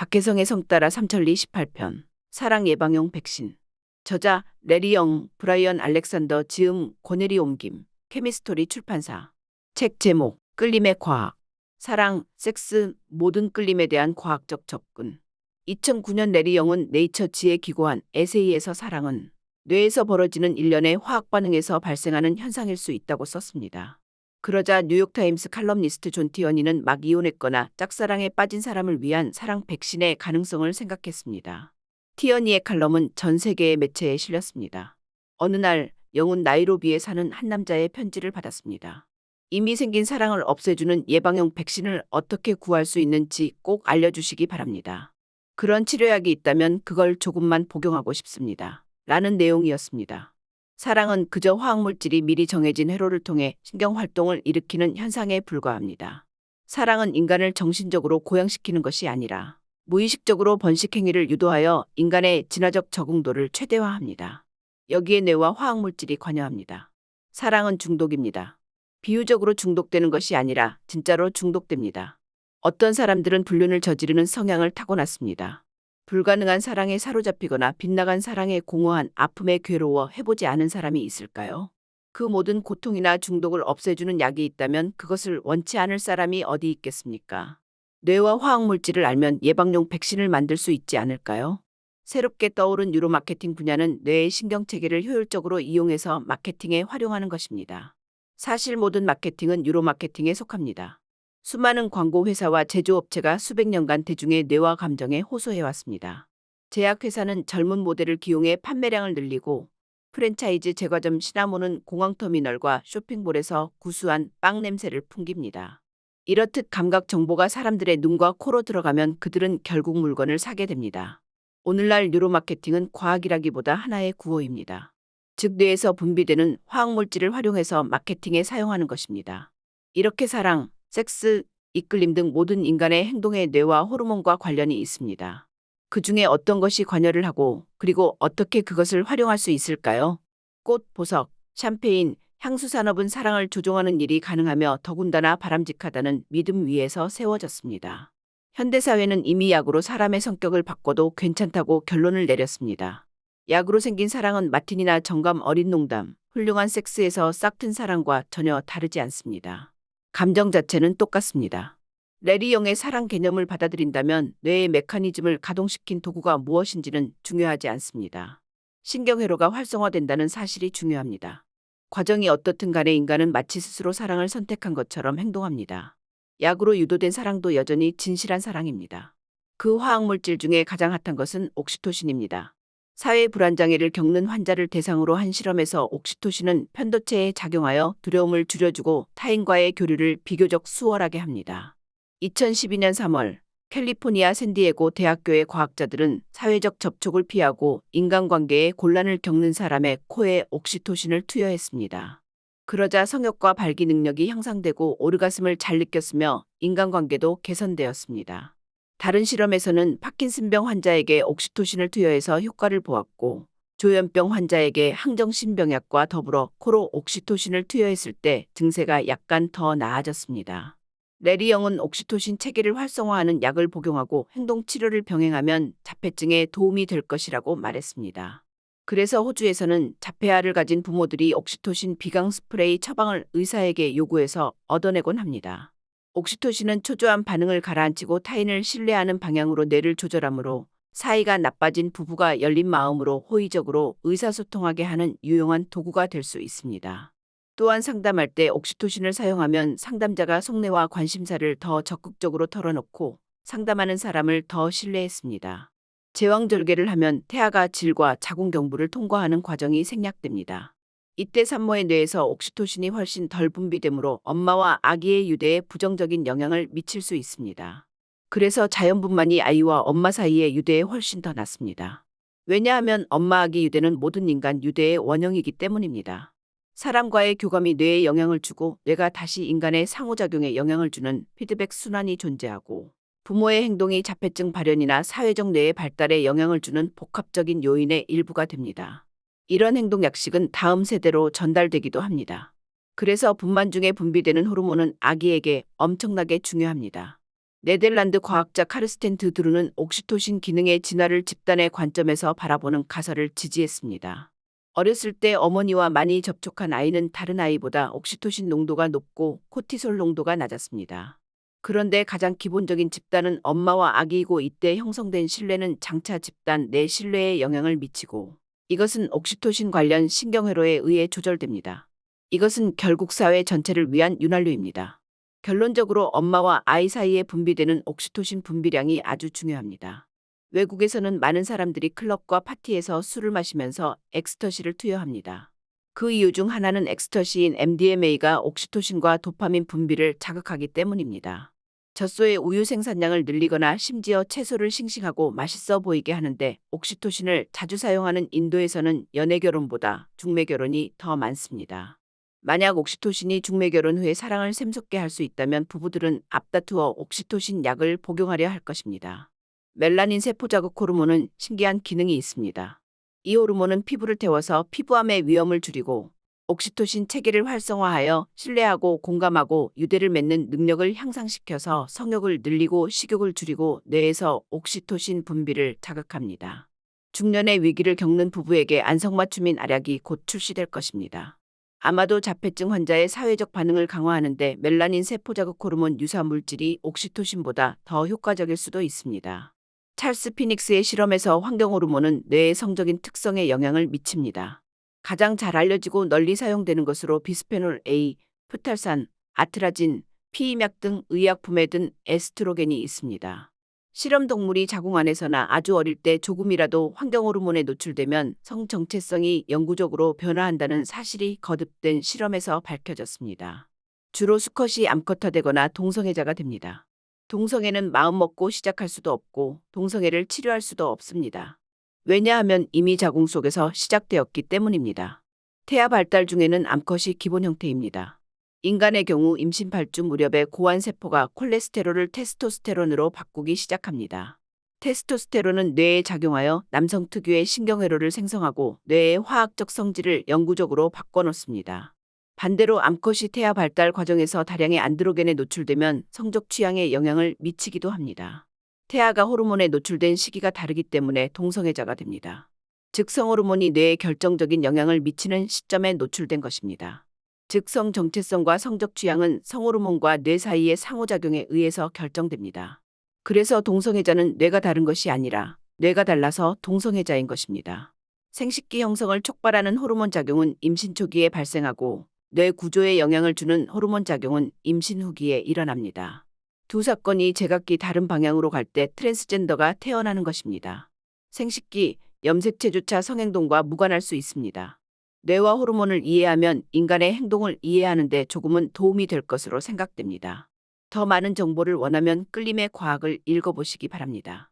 박혜성의 성 따라 삼천리 18편 사랑 예방용 백신. 저자 레리 영 브라이언 알렉산더 지음 고네리 옮김 케미스토리 출판사. 책 제목 끌림의 과학. 사랑 섹스 모든 끌림에 대한 과학적 접근. 2009년 레리 영은 네이처 지에 기고한 에세이에서 사랑은 뇌에서 벌어지는 일련의 화학 반응에서 발생하는 현상일 수 있다고 썼습니다. 그러자 뉴욕타임스 칼럼니스트 존 티어니는 막 이혼했거나 짝사랑에 빠진 사람을 위한 사랑 백신의 가능성을 생각했습니다. 티어니의 칼럼은 전 세계의 매체에 실렸습니다. 어느 날 영은 나이로비에 사는 한 남자의 편지를 받았습니다. 이미 생긴 사랑을 없애주는 예방용 백신을 어떻게 구할 수 있는지 꼭 알려주시기 바랍니다. 그런 치료약이 있다면 그걸 조금만 복용하고 싶습니다. 라는 내용이었습니다. 사랑은 그저 화학물질이 미리 정해진 회로를 통해 신경활동을 일으키는 현상에 불과합니다. 사랑은 인간을 정신적으로 고양시키는 것이 아니라 무의식적으로 번식행위를 유도하여 인간의 진화적 적응도를 최대화합니다. 여기에 뇌와 화학물질이 관여합니다. 사랑은 중독입니다. 비유적으로 중독되는 것이 아니라 진짜로 중독됩니다. 어떤 사람들은 불륜을 저지르는 성향을 타고났습니다. 불가능한 사랑에 사로잡히거나 빗나간 사랑에 공허한 아픔에 괴로워 해보지 않은 사람이 있을까요? 그 모든 고통이나 중독을 없애주는 약이 있다면 그것을 원치 않을 사람이 어디 있겠습니까? 뇌와 화학물질을 알면 예방용 백신을 만들 수 있지 않을까요? 새롭게 떠오른 유로마케팅 분야는 뇌의 신경체계를 효율적으로 이용해서 마케팅에 활용하는 것입니다. 사실 모든 마케팅은 유로마케팅에 속합니다. 수많은 광고 회사와 제조업체가 수백 년간 대중의 뇌와 감정에 호소해왔습니다. 제약회사는 젊은 모델을 기용해 판매량을 늘리고 프랜차이즈 제과점 시나몬은 공항터미널과 쇼핑몰에서 구수한 빵 냄새를 풍깁니다. 이렇듯 감각 정보가 사람들의 눈과 코로 들어가면 그들은 결국 물건을 사게 됩니다. 오늘날 뉴로마케팅은 과학이라기보다 하나의 구호입니다. 즉 뇌에서 분비되는 화학물질을 활용해서 마케팅에 사용하는 것입니다. 이렇게 사랑, 섹스, 이끌림 등 모든 인간의 행동에 뇌와 호르몬과 관련이 있습니다. 그 중에 어떤 것이 관여를 하고 그리고 어떻게 그것을 활용할 수 있을까요? 꽃, 보석, 샴페인, 향수 산업은 사랑을 조종하는 일이 가능하며 더군다나 바람직하다는 믿음 위에서 세워졌습니다. 현대사회는 이미 약으로 사람의 성격을 바꿔도 괜찮다고 결론을 내렸습니다. 약으로 생긴 사랑은 마틴이나 정감 어린 농담, 훌륭한 섹스에서 싹튼 사랑과 전혀 다르지 않습니다. 감정 자체는 똑같습니다. 레리 영의 사랑 개념을 받아들인다면 뇌의 메커니즘을 가동시킨 도구가 무엇인지는 중요하지 않습니다. 신경회로가 활성화된다는 사실이 중요합니다. 과정이 어떻든 간에 인간은 마치 스스로 사랑을 선택한 것처럼 행동합니다. 약으로 유도된 사랑도 여전히 진실한 사랑입니다. 그 화학물질 중에 가장 핫한 것은 옥시토신입니다. 사회 불안 장애를 겪는 환자를 대상으로 한 실험에서 옥시토신은 편도체에 작용하여 두려움을 줄여주고 타인과의 교류를 비교적 수월하게 합니다. 2012년 3월 캘리포니아 샌디에고 대학교의 과학자들은 사회적 접촉을 피하고 인간관계에 곤란을 겪는 사람의 코에 옥시토신을 투여했습니다. 그러자 성욕과 발기 능력이 향상되고 오르가슴을 잘 느꼈으며 인간관계도 개선되었습니다. 다른 실험에서는 파킨슨병 환자에게 옥시토신을 투여해서 효과를 보았고 조현병 환자에게 항정신병약과 더불어 코로 옥시토신을 투여했을 때 증세가 약간 더 나아졌습니다. 레리 영은 옥시토신 체계를 활성화하는 약을 복용하고 행동 치료를 병행하면 자폐증에 도움이 될 것이라고 말했습니다. 그래서 호주에서는 자폐아를 가진 부모들이 옥시토신 비강 스프레이 처방을 의사에게 요구해서 얻어내곤 합니다. 옥시토신은 초조한 반응을 가라앉히고 타인을 신뢰하는 방향으로 뇌를 조절하므로 사이가 나빠진 부부가 열린 마음으로 호의적으로 의사소통하게 하는 유용한 도구가 될 수 있습니다. 또한 상담할 때 옥시토신을 사용하면 상담자가 속내와 관심사를 더 적극적으로 털어놓고 상담하는 사람을 더 신뢰했습니다. 제왕절개를 하면 태아가 질과 자궁경부를 통과하는 과정이 생략됩니다. 이때 산모의 뇌에서 옥시토신이 훨씬 덜 분비되므로 엄마와 아기의 유대에 부정적인 영향을 미칠 수 있습니다. 그래서 자연분만이 아이와 엄마 사이의 유대에 훨씬 더 낫습니다. 왜냐하면 엄마 아기 유대는 모든 인간 유대의 원형이기 때문입니다. 사람과의 교감이 뇌에 영향을 주고 뇌가 다시 인간의 상호작용에 영향을 주는 피드백 순환이 존재하고 부모의 행동이 자폐증 발현이나 사회적 뇌의 발달에 영향을 주는 복합적인 요인의 일부가 됩니다. 이런 행동 약식은 다음 세대로 전달되기도 합니다. 그래서 분만 중에 분비되는 호르몬은 아기에게 엄청나게 중요합니다. 네덜란드 과학자 카르스텐 드루는 옥시토신 기능의 진화를 집단의 관점에서 바라보는 가설을 지지했습니다. 어렸을 때 어머니와 많이 접촉한 아이는 다른 아이보다 옥시토신 농도가 높고 코티솔 농도가 낮았습니다. 그런데 가장 기본적인 집단은 엄마와 아기이고 이때 형성된 신뢰는 장차 집단 내 신뢰에 영향을 미치고 이것은 옥시토신 관련 신경회로에 의해 조절됩니다. 이것은 결국 사회 전체를 위한 윤활유입니다. 결론적으로 엄마와 아이 사이에 분비되는 옥시토신 분비량이 아주 중요합니다. 외국에서는 많은 사람들이 클럽과 파티에서 술을 마시면서 엑스터시를 투여합니다. 그 이유 중 하나는 엑스터시인 MDMA가 옥시토신과 도파민 분비를 자극하기 때문입니다. 젖소의 우유 생산량을 늘리거나 심지어 채소를 싱싱하고 맛있어 보이게 하는데 옥시토신을 자주 사용하는 인도에서는 연애 결혼보다 중매 결혼이 더 많습니다. 만약 옥시토신이 중매 결혼 후에 사랑을 샘솟게 할 수 있다면 부부들은 앞다투어 옥시토신 약을 복용하려 할 것입니다. 멜라닌 세포 자극 호르몬은 신기한 기능이 있습니다. 이 호르몬은 피부를 태워서 피부암의 위험을 줄이고 옥시토신 체계를 활성화하여 신뢰하고 공감하고 유대를 맺는 능력을 향상시켜서 성욕을 늘리고 식욕을 줄이고 뇌에서 옥시토신 분비를 자극합니다. 중년의 위기를 겪는 부부에게 안성맞춤인 알약이 곧 출시될 것입니다. 아마도 자폐증 환자의 사회적 반응을 강화하는데 멜라닌 세포 자극 호르몬 유사 물질이 옥시토신보다 더 효과적일 수도 있습니다. 찰스 피닉스의 실험에서 환경 호르몬은 뇌의 성적인 특성에 영향을 미칩니다. 가장 잘 알려지고 널리 사용되는 것으로 비스페놀 A, 프탈산, 아트라진, 피임약 등 의약품에 든 에스트로겐이 있습니다. 실험 동물이 자궁 안에서나 아주 어릴 때 조금이라도 환경 호르몬에 노출되면 성 정체성이 영구적으로 변화한다는 사실이 거듭된 실험에서 밝혀졌습니다. 주로 수컷이 암컷화되거나 동성애자가 됩니다. 동성애는 마음 먹고 시작할 수도 없고 동성애를 치료할 수도 없습니다. 왜냐하면 이미 자궁 속에서 시작되었기 때문입니다. 태아 발달 중에는 암컷이 기본 형태입니다. 인간의 경우 임신 8주 무렵에 고환 세포가 콜레스테롤을 테스토스테론으로 바꾸기 시작합니다. 테스토스테론은 뇌에 작용하여 남성 특유의 신경회로를 생성하고 뇌의 화학적 성질을 영구적으로 바꿔놓습니다. 반대로 암컷이 태아 발달 과정에서 다량의 안드로겐에 노출되면 성적 취향에 영향을 미치기도 합니다. 태아가 호르몬에 노출된 시기가 다르기 때문에 동성애자가 됩니다. 즉 성호르몬이 뇌에 결정적인 영향을 미치는 시점에 노출된 것입니다. 즉성 정체성과 성적 취향은 성호르몬과 뇌 사이의 상호작용에 의해서 결정됩니다. 그래서 동성애자는 뇌가 다른 것이 아니라 뇌가 달라서 동성애자인 것입니다. 생식기 형성을 촉발하는 호르몬 작용은 임신 초기에 발생하고 뇌 구조에 영향을 주는 호르몬 작용은 임신 후기에 일어납니다. 두 사건이 제각기 다른 방향으로 갈 때 트랜스젠더가 태어나는 것입니다. 생식기, 염색체조차 성행동과 무관할 수 있습니다. 뇌와 호르몬을 이해하면 인간의 행동을 이해하는 데 조금은 도움이 될 것으로 생각됩니다. 더 많은 정보를 원하면 끌림의 과학을 읽어보시기 바랍니다.